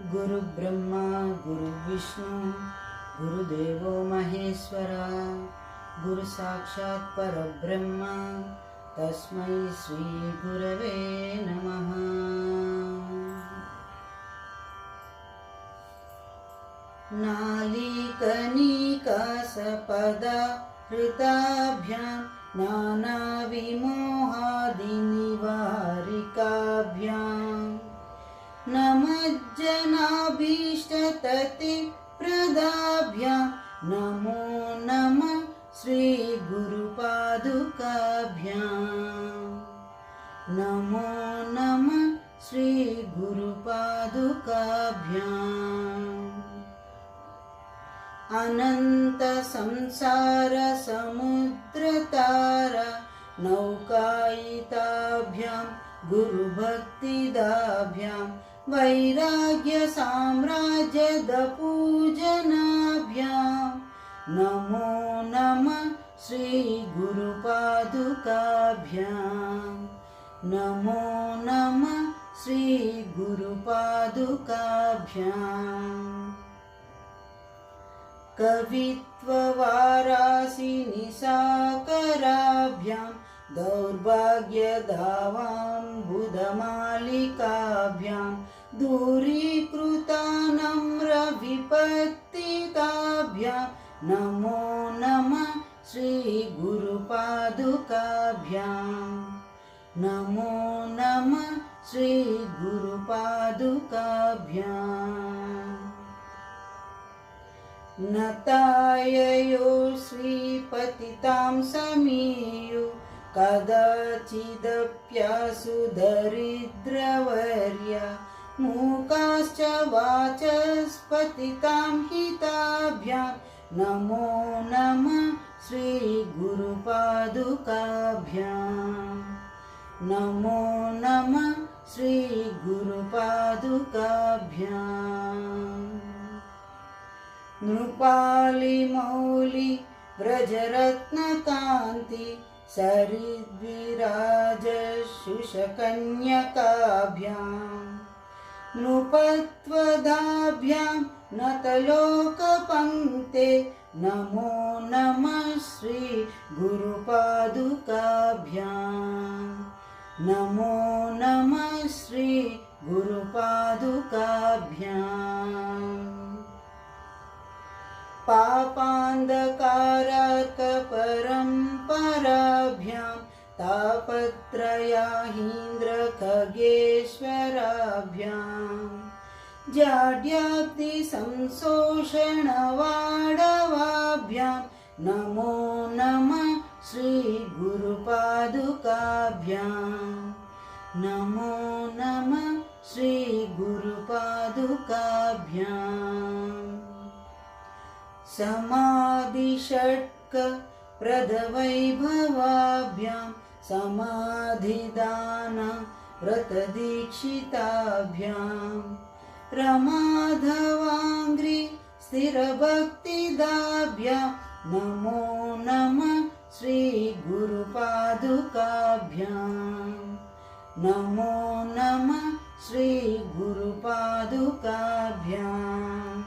गुरुब्रह्मा गुरुविष्णु गुरुदेवो महेश्वरा गुरुसाक्षात् परब्रह्म तस्मै श्रीगुरवे नमः। नालीकनिकासपदा हृताभ्यां नानाविमोहादिनिवारिकाभ्याम् नमज्जनाभीष्टततिप्रदाभ्यां नमो नमः श्रीगुरुपादुकाभ्याम्। अनन्तसंसारसमुद्रतार नौकायिताभ्यां गुरुभक्तिदाभ्यां वैराग्यसाम्राज्यदपूजनाभ्यां नमो नमः श्रीगुरुपादुकाभ्यां नमो नमः श्रीगुरुपादुकाभ्याम् कवित्ववारासिनिसाकराभ्यां दौर्भाग्यदावाम्बुधमालिकाभ्यां दूरीकृतानम्रविपत्तिकाभ्यां नमो नमः श्रीगुरुपादुकाभ्यां नमो नमः श्रीगुरुपादुकाभ्याम् नताययो श्रीपतितां समीयु कदाचिदप्यासु दरिद्रवर्य मूकाश्च वाचस्पतितां हिताभ्यां। नमो नमः श्रीगुरुपादुकाभ्याम् नमो नमः श्रीगुरुपादुकाभ्याम् नृपालिमौलि व्रजरत्नकान्ति सरिद्विराजशुषकन्यकाभ्यां नृपत्वदाभ्यां नतलोकपङ्क्ते नमो नमः श्रीगुरुपादुकाभ्याम् नमो नमः श्रीगुरुपादुकाभ्याम् पापान्धकारार्कपरम्पराभ्यां तापत्रयाहीन्द्रखगेश्वराभ्यां। जाड्याब्दिसंशोषणवाडवाभ्यां नमो नमः श्रीगुरुपादुकाभ्याम् नमो नमः श्रीगुरुपादुकाभ्याम्। समाधिषट्क प्रदवैभवाभ्यां समाधिदान व्रतदीक्षिताभ्यां प्रमाधवाङ्घ्रि स्थिरभक्तिदाभ्यां नमो नमः श्रीगुरुपादुकाभ्याम् नमो नमः श्रीगुरुपादुकाभ्याम्।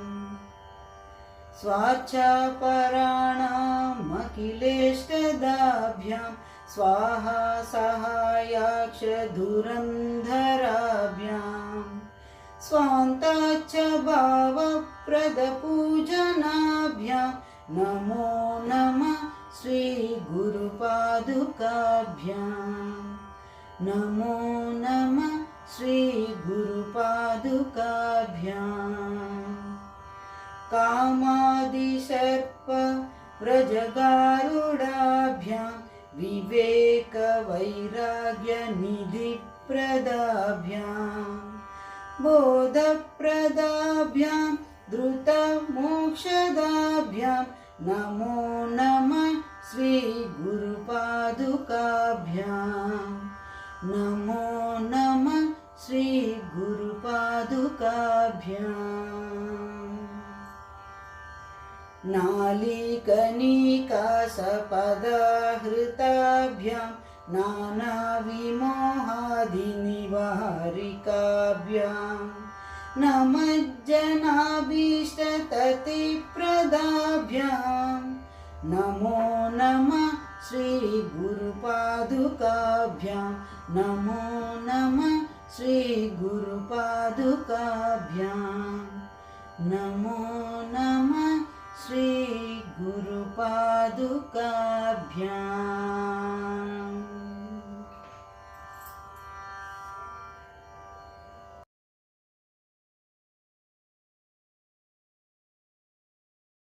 स्वाच्छापराणामखिलेष्टदाभ्यां स्वाहा सहायाक्ष धुरन्धराभ्यां स्वान्ताच्च भावप्रदपूजनाभ्यां नमो नमः श्रीगुरुपादुकाभ्याम् नमो नमः श्रीगुरुपादुकाभ्याम् कामादिसर्प व्रजगारुडाभ्यां विवेकवैराग्यनिधिप्रदाभ्यां। बोधप्रदाभ्यां द्रुतमोक्षदाभ्यां नमो नमः श्रीगुरुपादुकाभ्याम् नमो नमः श्रीगुरुपादुकाभ्याम् नालीकनिकासपदाहृताभ्यां नानाविमोहादिनिवारिकाभ्यां। नमः जनाभीष्टततिप्रदाभ्यां नमो नमः श्रीगुरुपादुकाभ्यां नमो नमः श्रीगुरुपादुकाभ्यां नमो नमः श्रीगुरुपादुकाभ्याम्